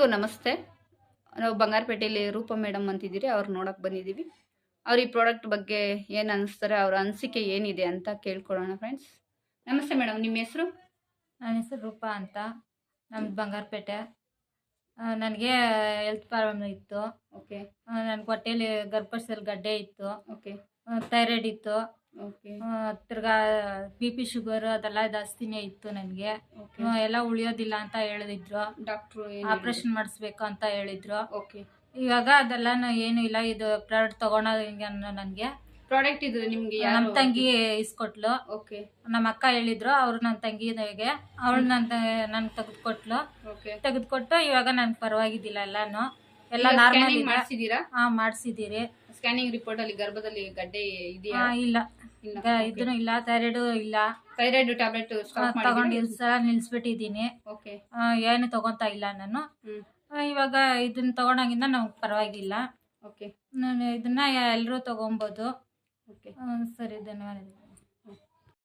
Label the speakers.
Speaker 1: ಎಲ್ರಿಗೂ ನಮಸ್ತೆ. ನಾವು ಬಂಗಾರಪೇಟೆಯಲ್ಲಿ ರೂಪ ಮೇಡಮ್ ಅಂತಿದ್ದೀರಿ ಅವ್ರು ನೋಡೋಕೆ ಬಂದಿದ್ದೀವಿ. ಅವ್ರ ಈ ಪ್ರಾಡಕ್ಟ್ ಬಗ್ಗೆ ಏನು ಅನಿಸ್ತಾರೆ ಅವ್ರ ಅನಿಸಿಕೆ ಏನಿದೆ ಅಂತ ಕೇಳ್ಕೊಳ್ಳೋಣ ಫ್ರೆಂಡ್ಸ್. ನಮಸ್ತೆ ಮೇಡಮ್ ನಿಮ್ಮ ಹೆಸರು?
Speaker 2: ನನ್ನ ಹೆಸರು ರೂಪ ಅಂತ ನಮ್ದು ಬಂಗಾರಪೇಟೆ. ನನಗೆ ಹೆಲ್ತ್ ಪ್ರಾಬ್ಲಮ್ ಇತ್ತು.
Speaker 1: ಓಕೆ
Speaker 2: ನನ್ನ ಹೊಟ್ಟೆಯಲ್ಲಿ ಗರ್ಭಸಲ್ಲಿ ಗಡ್ಡೆ ಇತ್ತು.
Speaker 1: ಓಕೆ
Speaker 2: ಥೈರಾಯ್ಡ್ ಇತ್ತು. ತಿರ್ಗಾ ಬಿ ಪಿ ಶುಗರ್ ಅದೆಲ್ಲ ಜಾಸ್ತಿನೇ ಇತ್ತು ನನಗೆ. ಎಲ್ಲ ಉಳಿಯೋದಿಲ್ಲ ಅಂತ ಹೇಳಿದ್ರು.
Speaker 1: ಡಾಕ್ಟ್ರು
Speaker 2: ಆಪರೇಷನ್ ಮಾಡಿಸ್ಬೇಕು ಅಂತ ಹೇಳಿದ್ರು.
Speaker 1: ಓಕೆ
Speaker 2: ಇವಾಗ ಅದೆಲ್ಲ ಏನು ಇಲ್ಲ ಇದು ಪ್ರಾಡಕ್ಟ್ ತಗೊಳೋದಂಗೆ ನನಗೆ.
Speaker 1: ಪ್ರಾಡಕ್ಟ್ ಇದು ನಿಮಗೆ
Speaker 2: ನಮ್ಮ ತಂಗಿ ಇಸ್ಕೊಟ್ಲು.
Speaker 1: ಓಕೆ
Speaker 2: ನಮ್ಮ ಅಕ್ಕ ಹೇಳಿದ್ರು ಅವ್ರು ನನ್ನ ತಂಗಿಗೆ ಅವಳು ನನ್ನ ನನ್ಗೆ ತೆಗೆದುಕೊಟ್ಲು. ತೆಗೆದುಕೊಟ್ಟು ಇವಾಗ ನನ್ಗೆ ಪರವಾಗಿದ್ದಿಲ್ಲ ಎಲ್ಲಾನು. ಎಲ್ಲ ನಾರ್ಮಲ್
Speaker 1: ಮಾಡಿಸಿದೀರಾ?
Speaker 2: ಹಾ ಮಾಡಿಸಿದ್ದೀರಿ
Speaker 1: ಸ್ಕ್ಯಾನಿಂಗ್ ರಿಪೋರ್ಟ್ ಅಲ್ಲಿ ಗರ್ಭದಲ್ಲಿ ಗಡ್ಡೆ ಇದೆಯಾ?
Speaker 2: ಇಲ್ಲ. ಈಗ ಇದನ್ನು ಇಲ್ಲ ಥೈರಾಯ್ಡು ಇಲ್ಲ.
Speaker 1: ಥೈರಾಯ್ಡ್ ಟ್ಯಾಬ್ಲೆಟ್
Speaker 2: ತಗೊಂಡು ಇದು ಸಲ ನಿಲ್ಸ್ಬಿಟ್ಟಿದ್ದೀನಿ.
Speaker 1: ಓಕೆ
Speaker 2: ಏನು ತಗೊಂತಾ ಇಲ್ಲ ನಾನು. ಇವಾಗ ಇದನ್ನ ತಗೊಂಡಾಗಿಂದ ನಮ್ಗೆ ಪರವಾಗಿಲ್ಲ.
Speaker 1: ಓಕೆ
Speaker 2: ನಾನು ಇದನ್ನ ಎಲ್ಲರೂ ತಗೊಬೋದು.
Speaker 1: ಓಕೆ
Speaker 2: ಸರಿ ಧನ್ಯವಾದಗಳು.